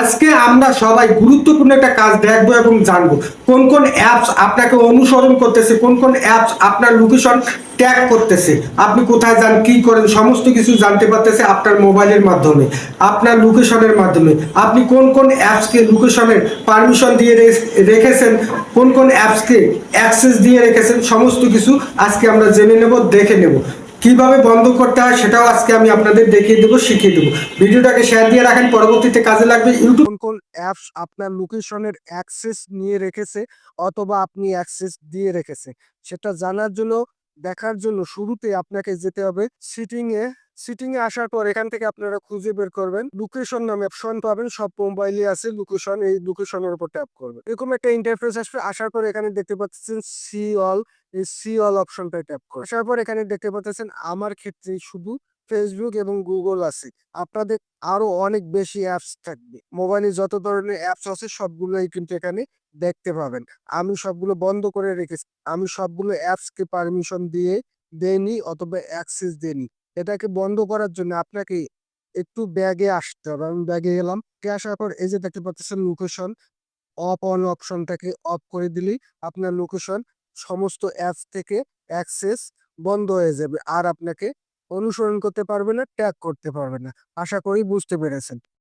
আজকে আমরা সবাই গুরুত্বপূর্ণ একটা কাজ দেখব এবং জানব। কোন কোন অ্যাপস আপনাকে অনুসরণ করতেছে, কোন কোন অ্যাপস আপনার লোকেশন ট্যাগ করতেছে, আপনি কোথায় যান, কি করেন, সমস্ত কিছু জানতে পারতেছে আপনার মোবাইলের মাধ্যমে, আপনার লোকেশনের মাধ্যমে। আপনি কোন কোন অ্যাপসকে লোকেশনের পারমিশন দিয়ে রেখেছেন, কোন কোন অ্যাপসকে অ্যাক্সেস দিয়ে রেখেছেন, সমস্ত কিছু আজকে আমরা জেনে নেব, দেখে নেব। কীভাবে বন্ধ করতে হয় সেটাও আজকে আমি আপনাদের দেখিয়ে দেবো, শিখিয়ে দেবো। ভিডিওটাকে শেয়ার দিয়ে রাখেন, পরবর্তীতে কাজে লাগবে ইউটিউব কোন অ্যাপস আপনার লোকেশনের অ্যাক্সেস নিয়ে রেখেছে অথবা আপনি অ্যাক্সেস দিয়ে রেখেছে। সেটা জানার জন্য দেখার জন্য শুরুতে আপনাকে যেতে হবে সিটিং এ। সিটিং এ আসার পর এখান থেকে আপনারা খুঁজে বের করবেন। লোকেশন নামে অপশন পাবেন। সব মোবাইলে আছে লোকেশন এই লোকেশনের উপর ট্যাপ করবেন। এরকম একটা ইন্টারফেস আসবে। আসার পর এখানে দেখতে পাচ্ছেন সি অল এই সি অল অপশনটা ট্যাপ করুন আসার পর এখানে দেখতে পাচ্ছেন আমার ক্ষেত্রে শুধু ফেসবুক এবং গুগল আছে। আপনাদের আরও অনেক বেশি অ্যাপস থাকবে। মোবাইলে যত ধরনের অ্যাপস আছে, সবগুলোই কিন্তু এখানে দেখতে পাবেন। আমি সবগুলো বন্ধ করে রেখেছি। আমি সবগুলো অ্যাপসকে পারমিশন দিয়ে দেইনি অথবা অ্যাক্সেস দেইনি। এটাকে বন্ধ করার জন্য আপনাকে একটু ব্যাগে আসতে হবে। আমি ব্যাগে গেলাম। কে আসার পর এই যে দেখতে পাচ্ছেন লোকেশন অফ অন অপশনটাকে অফ করে দিলেই আপনার লোকেশন সমস্ত অ্যাপস থেকে অ্যাক্সেস বন্ধ হয়ে যাবে। আর আপনাকে অনুসরণ করতে পারবে না ট্যাগ করতে পারবে না। আশা করি বুঝতে পেরেছেন।